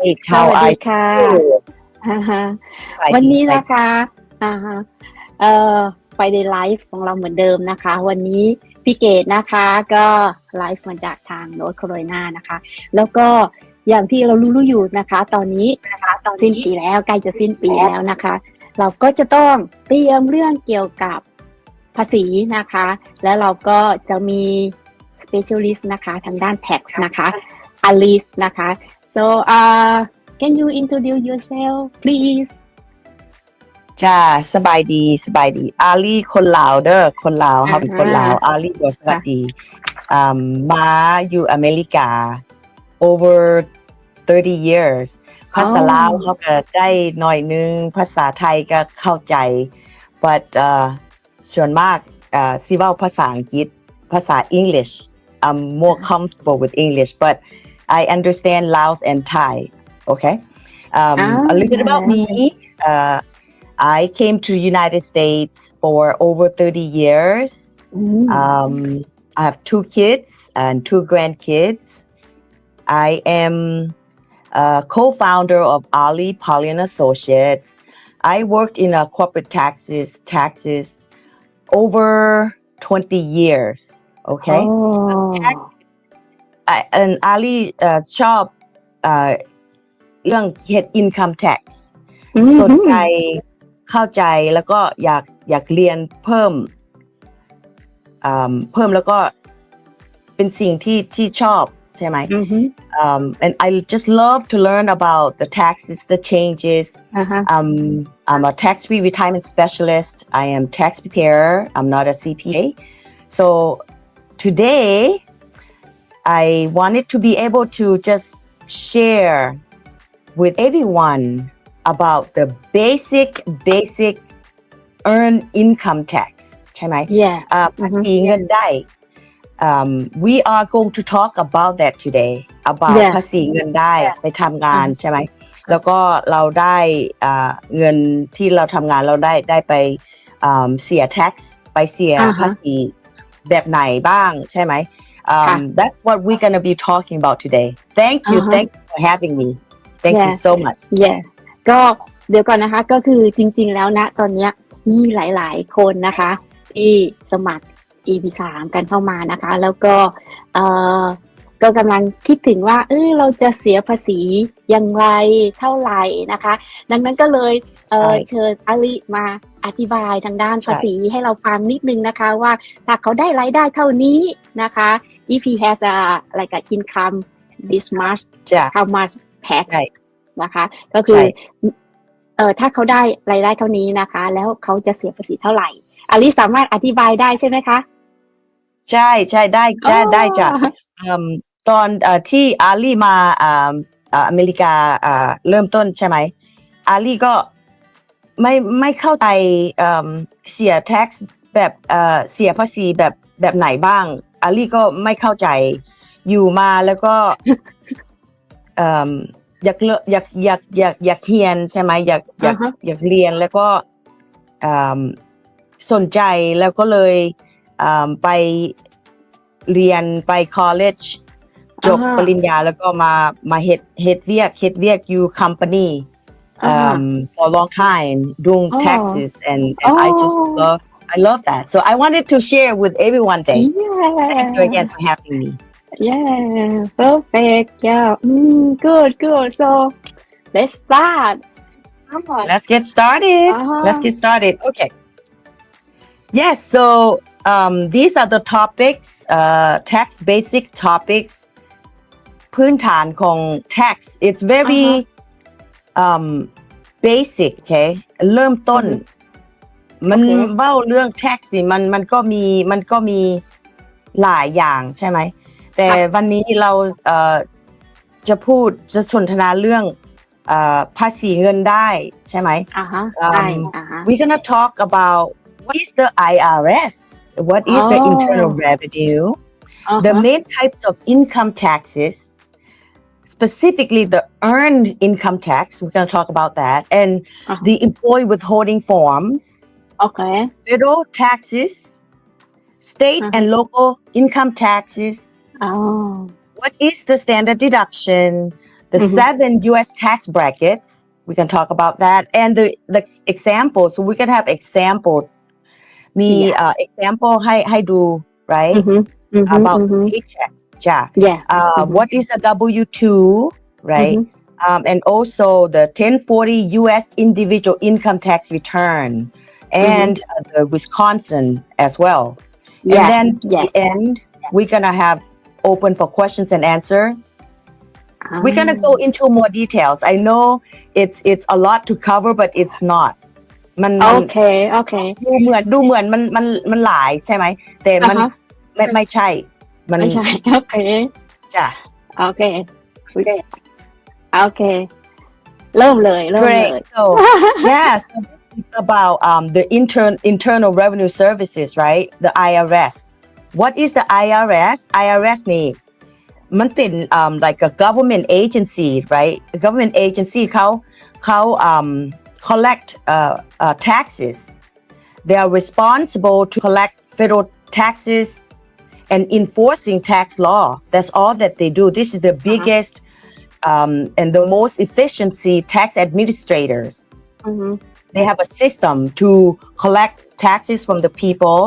Hey, ส how วัส are ดีค่ะ you? อ่าฮะสบายดีวันนี้สบายนะคะอ่าฮะเอ่อไปในไลฟ์ของเราเหมือนเดิมนะคะ วันนี้พี่เกดนะคะก็ไลฟ์มาจากทางโนอตแคโรไลนานะคะ แล้วก็อย่างที่เรารู้ๆอยู่นะคะ ตอนนี้นะคะตอนสิ้นปีแล้วใกล้จะสิ้นปีแล้วนะคะ เราก็จะต้องเตรียมเรื่องเกี่ยวกับภาษีนะคะ แล้วเราก็จะมี specialist นะคะ ทางด้าน tax นะคะ Alice นะคะ so uh can you introduce yourself please จ้าสบายดีสบายดี อาลีคนลาวเด้อคนลาวอ่าเขาเป็นคนลาวอาลีบอกสวัสดีอืมมาอยู่อเมริกา over 30 years ภาษาลาวเขาก็ได้หน่อยนึง ภาษาไทยก็เข้าใจ but uh, ส่วนมาก uh, สิเว้าภาษาอังกฤษภาษา English I'm more comfortable with English but I understand Laos and Thai. Okay. Um, a ah. little yeah. about me. Uh, I came to United States for over 30 years. Mm. Um, I have two kids and two grandkids. I am a co-founder of Ali Polly Associates. I worked in a corporate taxes taxes over 20 years. Okay, oh. tax อ้ taxes I, and Ali uh, ชอบเอ่อเรื่องเฮ็ด income tax อืมสนใจเข้าใจแล้วก็อยากอยากเรียนเพิ่มอ่าเพิ่มแล้วก็เป็นสิ่งที่ที่ชอบใช่ไหมอือฮึ um, and I just love to learn about the taxes the changes อ่าฮะ um, I'm a tax-free retirement specialist I am tax preparer I'm not a CPA so today I wanted to be able to just share with everyone about the basic basic earned income tax ใช่ไหม yeah อ่าภาษีเงินได้ um, we are going to talk about that today about Yeah. ภาษีเงินได้ Yeah. ไปทำงานใช่ไหม แล้วก็เราได้อ่าเงินที่เราทำงานเราได้ได้ไปอ่าเสีย tax ไปเสีย อ่าฮะ ภาษีแบบไหนบ้างใช่ไหม ค่ะ um, that's what we're gonna be talking about today thank you อ่าฮะ thank you for having me thank you Yeah. so much yeah ก็เดี๋ยวก่อนนะคะก็คือจริง ๆ แล้วนะตอนเนี้ยมีหลาย ๆ คนนะคะที่สมัคร EP สามกันเข้ามานะคะ แล้วก็เอ่อก็กำลังคิดถึงว่าเออเราจะเสียภาษีอย่างไรเท่าไหร่นะคะ ดังนั้นก็เลยเอ่อใช่เชิญอลิมาอธิบายทางด้านใช่ภาษีให้เราฟังนิดนึงนะคะ ว่าถ้าเขาได้รายได้เท่านี้นะคะ if he has a like a income this much จ้ะ how much tax ใช่นะคะ ก็คือใช่เอ่อถ้าเขาได้รายได้เท่านี้นะคะ แล้วเขาจะเสียภาษีเท่าไหร่อลิสามารถอธิบายได้ใช่ไหมคะ ใช่ใช่ได้ได้อ๋อได้จ้ะอืมตอนเอ่อที่อาลีมาอ่าอ่าอเมริกาอ่าเริ่มต้นใช่ไหมอาลีก็ไม่ไม่เข้าใจอืมเสีย tax แบบเอ่อเสียภาษีแบบแบบไหนบ้าง อาลีก็ไม่เข้าใจอยู่มาแล้วก็อืมอยากเลอยากอยากอยากอยากเรียนใช่ไหมอยากอยากอ่าฮะอยากเรียนแล้วก็อืมสนใจแล้วก็เลยอืมไปเรียนไป college จบอ่าฮะปริญญาแล้วก็มามาเฮ็ดเฮ็ดเวียกเฮ็ดเวียกอยู่ company อ่าฮะ um, for a long time doing Oh. taxes and, and I just Oh. love I love that so I wanted to share with everyone today thank you yeah again for having me yeah perfect yeah mm, good good so let's start Come on. let's get started Uh-huh. let's get started okay yes so um, these are the topics uh, tax basic topics พื้นฐานของ tax it's very um, basic okay เริ่มต้น อือฮึ มันโอเคเว้าเรื่อง tax นี่มันมันก็มีมันก็มีหลายอย่างใช่ไหม แต่วันนี้เราเอ่อจะพูดจะสนทนาเรื่องเอ่อภาษีเงินได้ใช่ไหมอ่าฮะอืมใช่อ่าฮะ We're gonna talk about what is the IRS what is the Oh. internal revenue อ่า the ฮะ main types of income taxes, specifically the earned income tax, we're going to talk about that, and Uh-huh. the employee withholding forms, Okay. Federal taxes, state uh-huh. and mm-hmm. local income taxes. Oh. What is the standard deduction? The mm-hmm. seven US tax brackets. We can talk about that. And the, the example. So we can have example. Me yeah. uh, example hi hi do, right? Mm-hmm. Mm-hmm. About mm-hmm. paycheck. Yeah. Yeah. Uh, mm-hmm. what is a W two, right? Um, and also the 1040 US individual income tax return and uh, the Wisconsin as well. yes And then to yes the end, we're gonna have open for questions and answer. We're gonna go into more details. I know it's it's a lot to cover, but it's not. มัน โอ มัน เคโอเค ดูเหมือนดูเหมือนมันมันมันหลายใช่ไหมแต่มัน อ่าฮะ ไม่ไม่ใช่ มัน ไม่ใช่ โอเค จ้ะ โอเคโอเค เริ่มเลยเริ่มเลย Great. So yeah, so this is about um, the intern internal revenue services, right? The IRS. What is the IRS? IRS นี่มันเป็น um, like a government agency, right? A government agency เขาเขา um, collect uh, uh, taxes. They are responsible to collect federal taxes and enforcing tax law. That's all that they do. This is the biggest um, and the most efficiency tax administrators. อือฮึ They have a system to collect taxes from the people,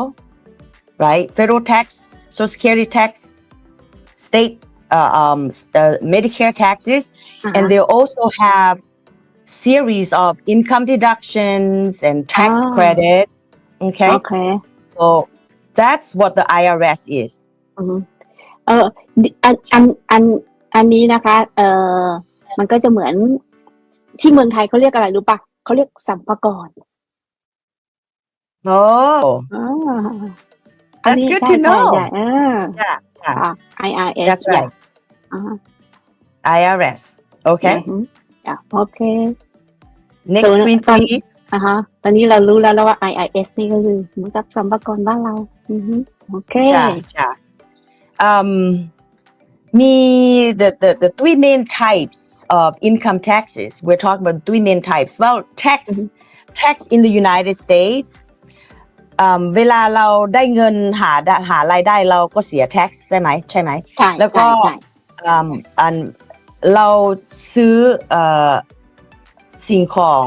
right? Federal tax, Social Security tax, state, uh, um, s- uh, Medicare taxes, อ่า and ฮะ they also have series of income deductions and tax Ah. credits. Okay, โอเค so that's what the IRS is. อือฮึเออดิอันอันอันอันนี้นะคะ เออมันก็จะเหมือนที่เมืองไทยเขาเรียกอะไรรู้ปะ เขาเรียกสัมภากร Oh, อ่า That's good to ใช่ know ใช่ใช่อ่า yeah, yeah, อ่า IRS that's right. อ่า IRS. Okay. อือฮึอะโอเค Next So, screen, um, please. อ่าฮะ ตอนนี้เรารู้แล้วแล้วว่า IIS นี่ก็คือเหมือนกับสัมภากรบ้านเรา อือฮึโอเค Ja, ja. Um, me, the, the, the three main types of income taxes. We're talking about three main types. Well, tax, Mhm. tax in the United States. Um, เวลาเราได้เงินหาได้หารายได้เราก็เสีย tax ใช่ไหมใช่ไหมใช่แล้วก็ใช่ใช่อืมอันเราซื้อเอ่อสิ่งของ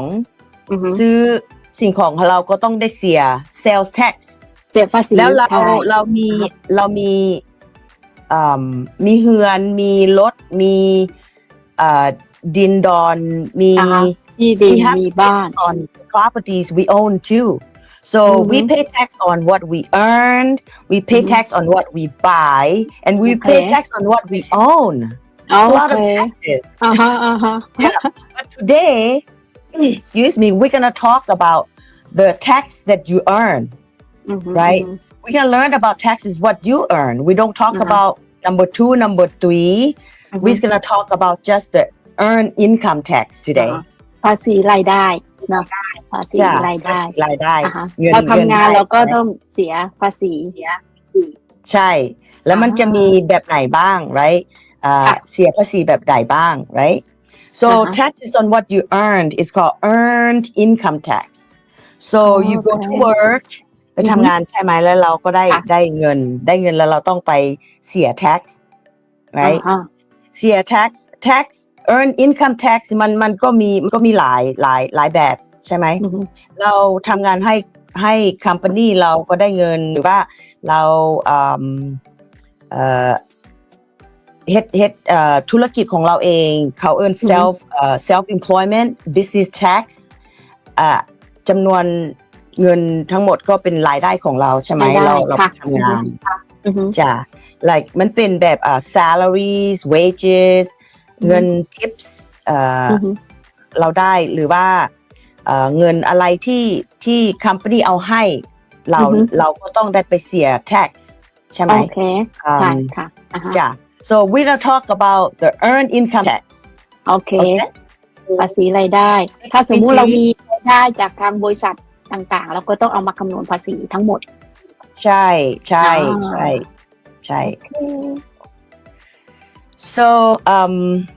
อือฮึซื้อสิ่งของเราก็ต้องได้เสีย sales tax เสียภาษีแล้วเราใช่เรามีครับเรามีอื มมีเฮือน มีรถ มีเอ่อดินดอน มี อ่าฮะ ที่ดิน we have มี to บ้าน tax on properties we own too so we Mhm. pay tax on what we earned we pay Mhm. tax on what we buy and we pay Okay. tax on what we own โอ It's a lot เค of taxes อ่าฮะอ่าฮะ but today excuse me we're gonna talk about the tax that you earn อือฮึ Right. อือฮึ we can learn about taxes what you earn we don't talk Uh-huh. about number two number three อือฮึ we're gonna talk about just the earned income tax today อ่า ภาษีรายได้เนาะภาษี จ้ะ รายได้ รายได้ อ่าฮะ เงิน เรา เงิน ทำงาน ได้ เราก็ ใช่ไหม ต้องเสียภาษีเสียภาษี ใช่ แล้วมัน อ่า จะมีแบบไหนบ้าง right อ่า ค่ะ เสียภาษีแบบไหนบ้าง right so อ่าฮะ taxes on what you earned is called earned income tax so อ๋อ you go to โอเค work ไปอือฮึทำงานใช่ไหมแล้วเราก็ได้ค่ะ ได้เงิน ได้เงินแล้วเราต้องไปเสีย tax right อ่าฮะเสีย tax tax earn income tax มันมันก็มีมันก็มีหลายหลายหลายแบบใช่ไหม อือฮึ เราทำงานให้ให้ company เราก็ได้เงินหรือว่าเราอืมเอ่อเฮ็ดเฮ็ดเอ่อธุรกิจของเราเองเขา earn อือฮึ self เอ่อ self employment business tax อะจำนวน เงินทั้งหมดก็เป็นรายได้ของเราใช่ไหมรายได้เราเราไปค่ะทำงานอือฮึจ้ะ like มันเป็นแบบอ่า salaries wages อือฮึเงิน tips เอ่ออ อือฮึ เราได้หรือว่าเอ่อเงินอะไรที่ที่ company เอาให้เราอือฮึ เราก็ต้องได้ไปเสีย tax ใช่ไหม โอเคอืม ใช่ค่ะอ่าฮะจ้ะ so we gonna talk about the earned income tax โอเค okay ภาษีรายได้ ถ้าสมมุติเรามีรายได้จากทางบริษัท ต่างๆเราก็ต้องเอามาคำนวณภาษีทั้งหมด ใช่ใช่อ่าใช่ใช่ So um,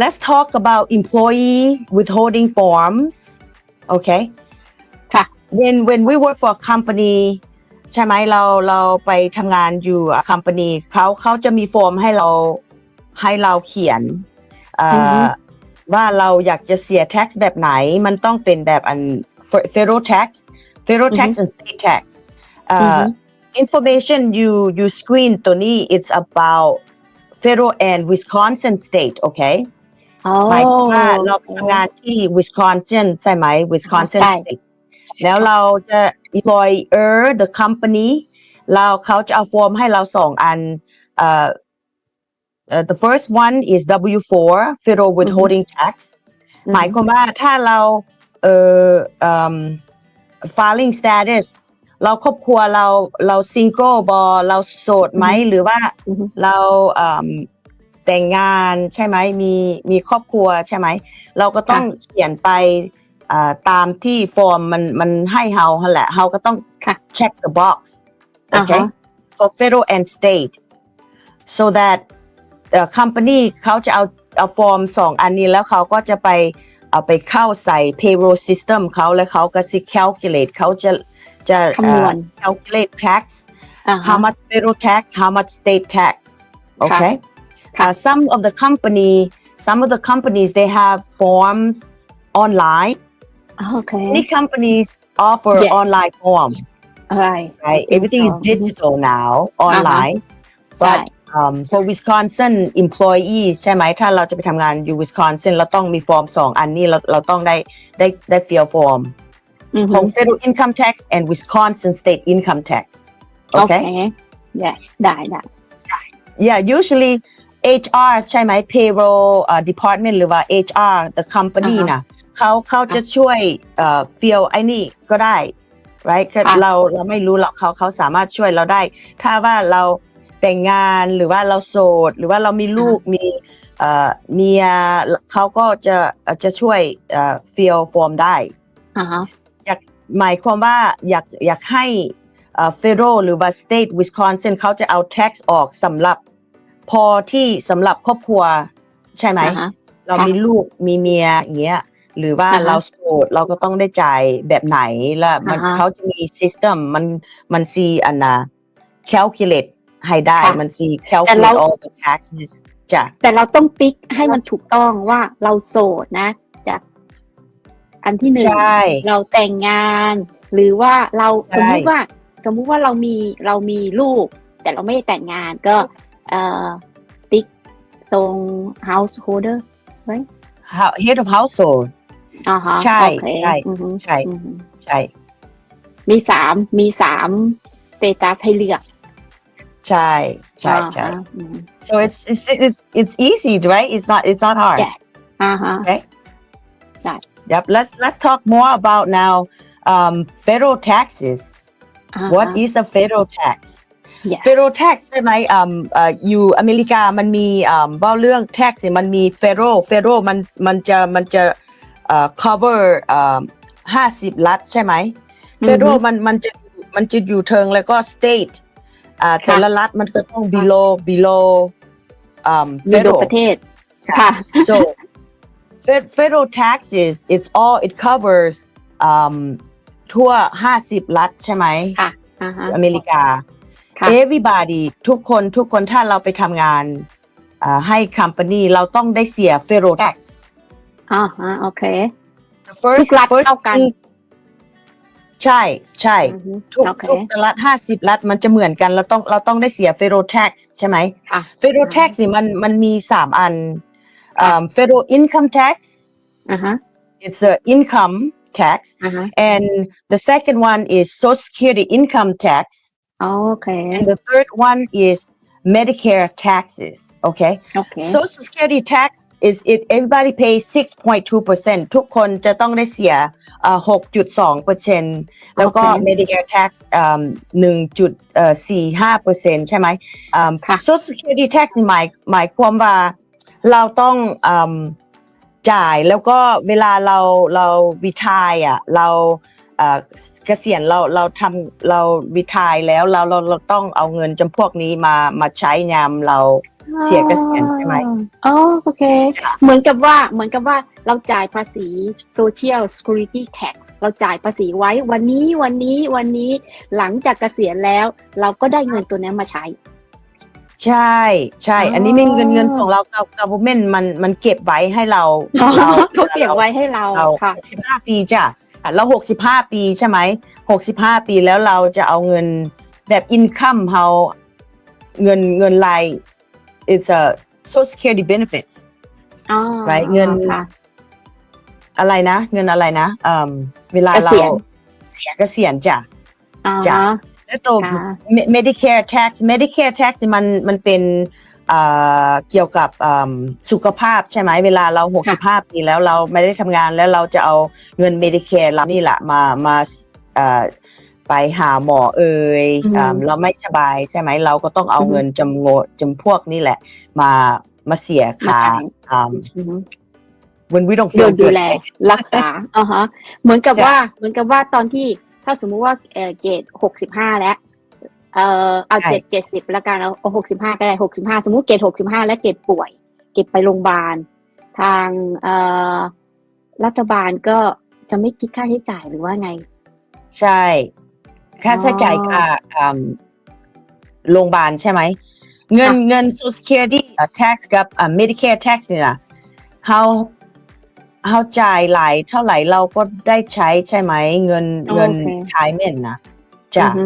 let's talk about employee withholding forms. Okay. ค่ะ When when we work for a company ใช่ไหมเราเราไปทำงานอยู่ a company เขาเขาจะมีฟอร์มให้เราให้เราเขียนอ่าอือฮึว่าเราอยากจะเสีย tax แบบไหน มันต้องเป็นแบบอัน federal tax federal tax and state tax อ่า อือฮึ information you you screen ตัวนี้ it's about federal and Wisconsin state okay อ๋อ หมายถึงว่าเราไปทำงานที่ Wisconsin ใช่ไหม Wisconsin ใช่ state แล้วเราจะ employer the company เราเขาจะเอาฟอร์มให้เราสองอันเอ่อเอ่อ the first one is W4 federal withholding tax หมายความว่าถ้าเรา เอ่อเอิ่ม filing status เราครอบครัวเราเรา single บอเราโสดไหมอือฮึหรือว่าอือฮึเราเอิ่มแต่งงานใช่ไหมมีมีครอบครัวใช่ไหม เราก็ต้องเขียนไปอ่าตามที่ฟอร์มมันมันให้เฮาหั่นแหละเฮาก็ต้องค่ะ check the box อ่า okay ฮะ for federal and state so that the company เขาจะเอาเอาฟอร์มสองอันนี้แล้วเขาก็จะไป เอาไปเข้าใส่ payroll system เขาแล้วเขาก็สิ calculate เขาจะจะคำนวณเอ่อ calculate tax อ่าฮะ how much federal tax how much state tax okay Ka. Uh, some of the company some of the companies they have forms online โอเค many companies offer Yes. online forms อะไร right think everything is so. digital now online ใช่ but um, for Wisconsin employees ใช่ไหมถ้าเราจะไปทำงานอยู่ Wisconsin เราต้องมีฟอร์มสองอันนี้เราเราต้องได้ได้ได้ fill form อือขฮึอง federal income tax and Wisconsin state income tax โอเค okay ได้ได้ได้ yeah usually HR ใช่ไหม payroll uh, department หรือว่า HR the company อ่าฮะนะเขาเขาจะช่วยเอ่อ fill ไอ้นี่ก็ได้ right คือค่ะเราเราไม่รู้หรอกเขาเขาสามารถช่วยเราได้ ถ้าว่าเรา แต่งงานหรือว่าเราโสด หรือว่าเรามีลูกมีเอ่อเมียเขาก็จะเอ่อจะช่วยเอ่อ fill form ได้อ่าฮะอยากหมายความว่าอยากอยากให้เอ่อ federal หรือว่า state Wisconsin เขาจะเอา tax ออกสำหรับพอที่สำหรับครอบครัวใช่ไหมอ่าฮะเราค่ะมีลูกมีเมียอย่างเงี้ยหรือว่าอ่าฮะเราโสดเราก็ต้องได้จ่ายแบบไหนแล้วมันอ่าฮะเขาจะมี system มันมันซีอันนะ calculate ให้ได้ค่ะมันซีแต่เรา calculate all the taxes จ้ะ แต่เราต้องติ๊กให้มันถูกต้องว่าเราโสดนะจากอันที่หนึ่งใช่เราแต่งงาน หรือว่าเราใช่ สมมุติว่า สมมุติว่าเรามีเรามีลูก แต่เราไม่ได้แต่งงานก็ เอ่อติ๊กตรง householder ใช่ไหม How- head of household อ่าฮะใช่โอเคใช่ อือฮึใช่ อือฮึใช่ มีสามมีสามสเตตัสให้เลือก ใช่ใช่ใช่อ่าฮะอืม So it's it's it's it's easy, right? It's not it's not hard. Yeah. อ่าฮะ Okay. ใช่ Yep. Let's let's talk more about now um, federal taxes. อ่าฮะ What is a federal tax? Yeah. Federal tax ใช่ไหมอืมเอ่ออยู่อเมริกามันมีอืมว่าเรื่อง tax เนี่ยมันมี federal federal มันมันจะมันจะเอ่อ cover ห้าสิบรัฐใช่ไหม federal มันมันจะมันจะอยู่เทิงแล้วก็ state อ่าแต่ละรัฐมันก็ต้อง below below อืมมีดู federal ประเทศค่ะ so fed- federal taxes it's all it covers um ทั่ว50รัฐใช่ไหมค่ะอ่าฮะอเมริกาค่ะ everybody ทุกคนทุกคนถ้าเราไปทำงานอ่าให้ company เราต้องได้เสีย federal tax อ่าฮะโอเค The first ทุกรัฐ first เท่ากัน thing- ใช่ใช่อือฮึทุกโอเค ทุกรัฐ50รัฐมันจะเหมือนกันเราต้องเราต้องได้เสีย federal tax ใช่ไหมค่ะ federal อ่า tax นี่มันมันมี3อันค่ะ um, federal income tax อ่าฮะ it's a income tax อ่าฮะ and the second one is social security income tax โอเค and the third one is medicare taxes okay โอเค social security tax is it everybody pays 6.2%ทุกคนจะต้องได้เสียเอ่อ6.2%แล้วก็โอเค medicare tax อืม1.45%ใช่ไหมอืมค่ะ social security tax นี่หมายหมายความว่าเราต้องอืมจ่ายแล้วก็เวลาเราเราวิทายอะเรา เอ่อเกษียณเราเราทำเราวิทายแล้วเราเราเราต้องเอาเงินจำพวกนี้มามาใช้ยามเราเสียเกษียณใช่ไหมอ๋อโอเค เหมือนกับว่าเหมือนกับว่าเราจ่ายภาษี Social Security Tax เราจ่ายภาษีไว้วันนี้วันนี้วันนี้หลังจากเกษียณแล้ว เราก็ได้เงินตัวนั้นมาใช้ ใช่ใช่อ๋ออัอันนี้ไม่เงินเงินของเรา government มันมันเก็บไว้ให้เราอ๋อเราเขาเก็บไว้ให้เราเราค่ะหกสิบห้าปีจ้ะอะ เราหกสิบห้าปีใช่ไหมหกสิบห้าปีแล้วเราจะเอาเงินแบบอินคัมเราเงินเงินราย it's a social security benefits อ๋อไว้เงินค่ะอะไรนะ เงินอะไรนะเอ่มเวลาเราเกษียณเกษียณจ้ะอ๋อจ้ะแล้วตัวค่ะ Me- Medicare tax Medicare tax มันมันเป็น เอ่อเกี่ยวกับเอิ่มสุขภาพใช่ไหมเวลาเรา 65 ปีแล้วเราไม่ได้ทำงานแล้วเราจะเอาเงิน Medicare เรานี่แหละมามาเอ่อไปหาหมอเอ่ยอืมเอิ่มเราไม่สบายใช่ไหมเราก็ต้องเอาอืมเงินจำโงจำพวกนี่แหละ มามาเสียค่ามาจ่ายอืมอือฮึ when we don't ดู feel ดู good แลรักษาอ่าฮะเหมือนกับใช่ว่าเหมือนกับว่าตอนที่ถ้าสมมุติว่าเออเกรดหกสิบห้าแล้ว เออเอาใช่เจ็ดเจ็ดสิบแล้วกันเอาเอาหกสิบห้าก็ได้หกสิบห้าสมมุติเกรดหกสิบห้าแล้วเกรดป่วย เกรดไปโรงพยาบาล ทางเอ่อรัฐบาลก็จะไม่คิดค่าใช้จ่ายหรือว่าไง ใช่ ค่าใช้จ่ายอ๋อค่าอืมโรงพยาบาลใช่ไหม เงินค่ะเงิน social security อะ tax กับอะ medicare tax นี่นะเฮาเฮาจ่ายหลายเท่าไหร่เราก็ได้ใช้ใช่ไหม เงินโอเคเงิน retirement นะจ้ะอือฮึ อือฮึ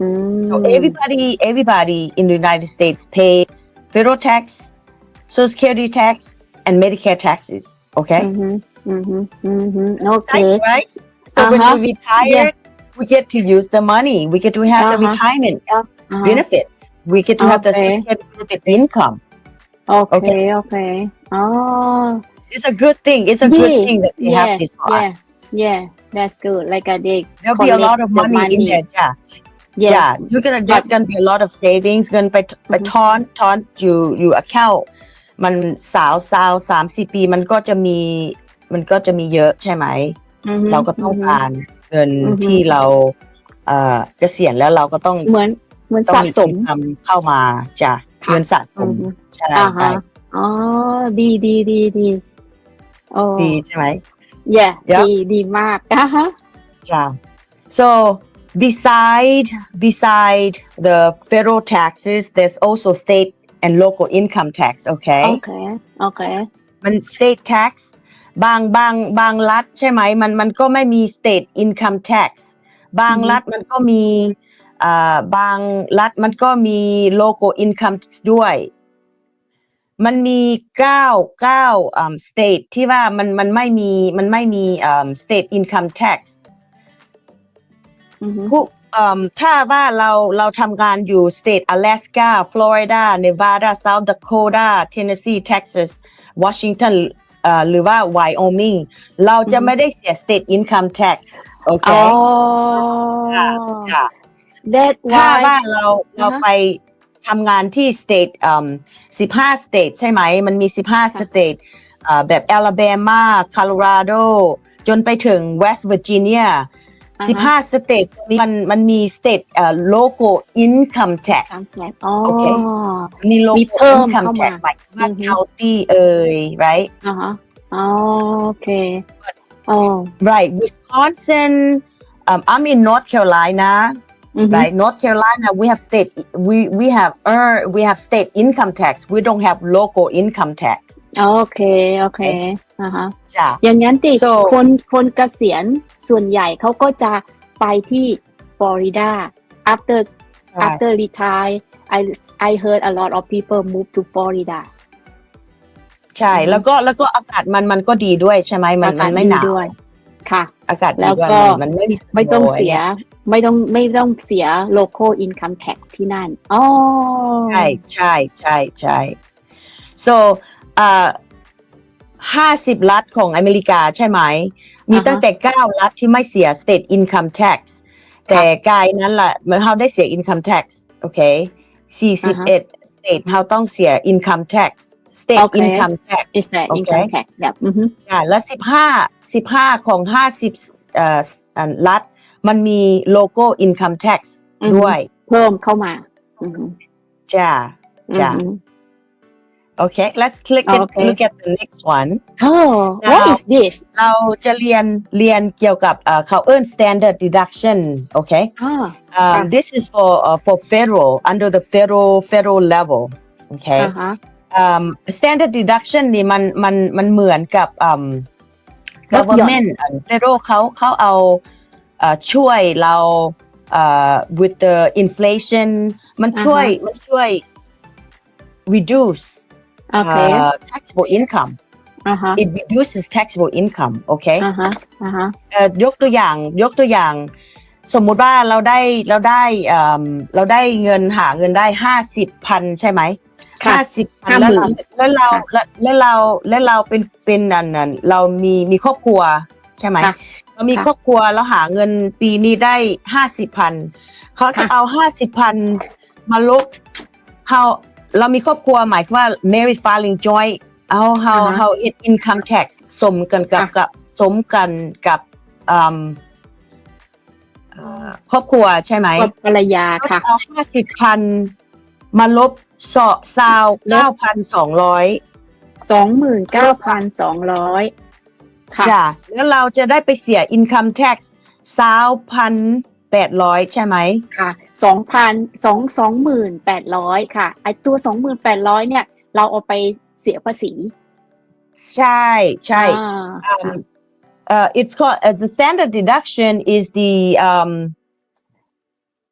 อืม so everybody everybody in the United States pay federal tax social security tax and medicare taxes okay อือฮึอือฮึอือฮึโอเค Right, right? So when Uh-huh. we retire, we get to use the money. We get to have the Uh-huh. retirement อ่าฮะ benefits. We get to have the Okay. social security benefit income. โอเค Okay. โอเคอ๋อ It's a good thing. It's a good Yeah, thing that they have yeah, this for yeah. us. Yeah that's good like a they There'll be a lot of collect the money, in there, yeah. yeah Yeah, you're gonna there's gonna be a lot of savings. Gonna ไปไป Mhm. ถอนถอนอยู่อยู่ account มันสาวสาวสามสี่ปีมันก็จะมีมันก็จะมีเยอะใช่ไหมอือฮึเราก็ต้องฮึการเงินอือฮึที่เราเอ่อเกษียณแล้วเราก็ต้องเหมือนเหมือนต้องสะมีสมทำเข้ามาจ้ะค่ะเงินสะสอืมอฮึใช่อ่าใช่ฮะอ๋อดีดีดีดีโอ้ดีใช่ไหม yeah Yeah. ดีดีมากอ่าฮะจ้ะ so beside beside the federal taxes there's also state and local income tax okay โอเคโอเคมัน state tax บางบางบางรัฐใช่ไหมมันมันก็ไม่มี state income tax บางอือฮึ รัฐมันก็มีอ่าบางรัฐมันก็มี local income tax ด้วย มันมีเก้าเก้าอ่า state ที่ว่ามันมันไม่มีมันไม่มีอ่า state income tax อือฮึผู้อ่าถ้าว่าเราเราทำงานอยู่ state Alaska Florida Nevada South Dakota Tennessee Texas Washington อ่าหรือว่า Wyoming เราจะอือฮึไม่ได้เสีย state income tax โอเคอ๋อค่ะค่ะ that ถ้า why ว่าเราเราอ่าฮะไป ทำงานที่ state อืม15 state ใช่ไหม มันมี 15 state อ่าแบบ Alabama Colorado จนไปถึง West Virginia อ่าฮะ15 state นี้มันมันมี state อ่า local income tax ทำแผนอ๋อโอเคมีมี local เพิ่ม income เข้ามา tax หมายถึงว่าอือฮึ county เอ่ย right อ่าฮะอ๋อโอเคอ๋อ right Wisconsin um, I'm in North Carolina อือฮึ right North Carolina we have state we we have earn we have state income tax we don't have local income tax โอเคโอเคอ่าฮะจ้ะอย่างนั้นติ So คนคนเกษียณส่วนใหญ่เขาก็จะไปที่ฟลอริดา after ใช่ after retire I I heard a lot of people move to Florida ใช่อือฮึแล้วก็แล้วก็อากาศมันมันก็ดีด้วยใช่ไหมมันอามักาศนไม่ดีหนาวด้วย ค่ะ อากาศแล้ดีวด้วยก็มันมันไม่มีไม่ต้อง snow เสีย ไม่ต้องไม่ต้องเสีย local income tax ที่นั่นอ๋อใช่ใช่ใช่ใช่ so อ่าห้าสิบรัฐของอเมริกาใช่ไหม มีอ่าฮะตั้งแต่เก้ารัฐที่ไม่เสีย state income tax แต่กายนั้นแหละมันเขาได้เสีย income tax โอเคสี่สิบเอ็ด state เขาต้องเสีย income tax state โอเค income tax is that โอเค income tax แบบอือฮึอ่าและสิบห้าสิบห้าของห้าสิบเอ่ออ่ารัฐมันมี local income tax อือฮึด้วย เพิ่มเข้ามาอือฮึจ้าจ้ะอือฮึ Okay, let's click it, Okay. look at the next one. Oh what Now- is this เราจะเรียนเรียนเกี่ยวกับเอ่อเขาเอิ้น standard deduction okay อ่า um, Ah. this is for uh, for federal under the federal federal level okay อ่าฮะ um, standard deduction นี่มันมันมันเหมือนกับ um, ลดหย่อน government อัน federal เขาเขาเอาเอ่อช่วยเราเอ่อ with the inflation มันช่วยมันช่วย reduce โอเค uh, taxable income อ่าฮะ it reduces taxable income okay อ่าฮะอ่าฮะเอ่อยกตัวอย่างยกตัวอย่างสมมุติว่าเราได้เราได้เอ่อเราได้เงินหาเงินได้ห้าสิบพันใช่ไหมค่ะ ห้าสิบพันห้าแล้วหมื่เรานแล้วเราค่ะแล้วเราแล้วเราเป็นเป็นอันนั้นเรามีมีครอบครัวใช่ไหมค่ะเรามีค่ะครอบครัวเราหาเงินปีนี้ได้ห้าสิบพันเขาจะค่ะเอาห้าสิบพันมาลบ how เรามีครอบครัวหมายความว่า married filing joint เอา how อ่าฮะ how it income tax สมกันกับค่ะกับสมกันกับอืมเอ่อครอบครัวใช่ไหมครอบภรรยาก็ค่ะเอาห้าสิบพันมาลบ เสาะซาวเก้าพันสองร้อยสองหมื่นเก้าพันสองร้อยค่ะจ้ะแล้วเราจะได้ไปเสีย income tax สาวพันแปดร้อยใช่ไหมค่ะสองพันสองสองหมื่นแปดร้อยค่ะไอตัวสองหมื่นแปดร้อยเนี่ย เราเอาไปเสียภาษี ใช่ใช่อ่า um, uh, it's called as the standard deduction is the um,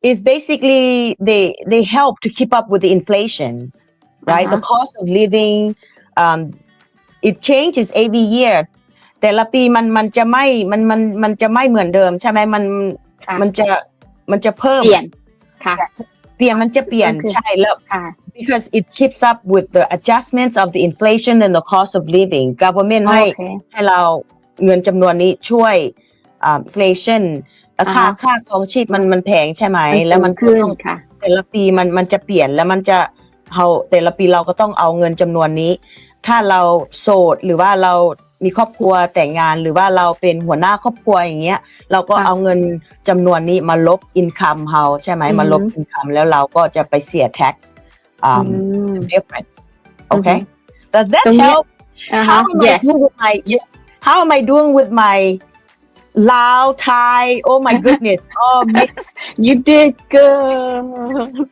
is basically they they help to keep up with the inflation right the cost of living um, it changes every year แต่ละปีมันมันจะไม่มันมันมันจะไม่เหมือนเดิมใช่ไหมมัน ค่ะ มันจะมันจะเพิ่ม เปลี่ยนค่ะ เปลี่ยนมันจะเปลี่ยน โอเค ใช่แล้ว ค่ะ because it keeps up with the adjustments of the inflation and the cost of living government ให้ โอเค ให้เราเงินจำนวนนี้ช่วยอ่า inflation แล้วค่าอ่าฮะ ค่าของชีพมันมันแพงใช่ไหมมันแล้วสูมังนขึ้นต้อง ค่ะ แต่ละปีมันมันจะเปลี่ยนแล้วมันจะเราแต่ละปีเราก็ต้องเอาเงินจำนวนนี้ ถ้าเราโสดหรือว่าเรามีครอบครัวแต่งงานหรือว่าเราเป็นหัวหน้าครอบครัวอย่างเงี้ย เราก็ค่ะเอาเงินจำนวนนี้มาลบ income เราใช่ไหมอือฮึมาลบ income แล้วเราก็จะไปเสีย tax อื um, ม difference อือฮึ okay does that ตรงเนี้ย help อ่าฮะ how am I yes doing with my yes how am I doing with my Lao Thai oh my goodness oh mix you did good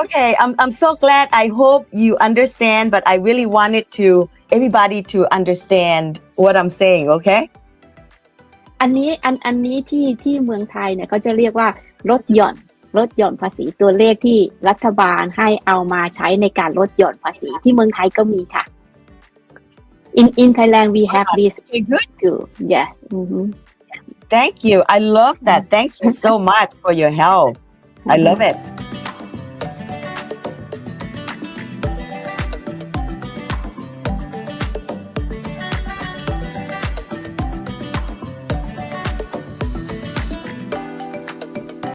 okay I'm I'm so glad I hope you understand but I really wanted to everybody to understand what I'm saying okay อันนี้อันอันนี้ที่ที่เมืองไทยเนี่ยเขาจะเรียกว่าลดหย่อนลดหย่อนภาษีตัวเลขที่รัฐบาลให้เอามาใช้ในการลดหย่อนภาษีที่เมืองไทยก็มีค่ะ in in Thailand we have this okay good too yes อือฮึ thank you. I love that. Thank you so much for your help. I love it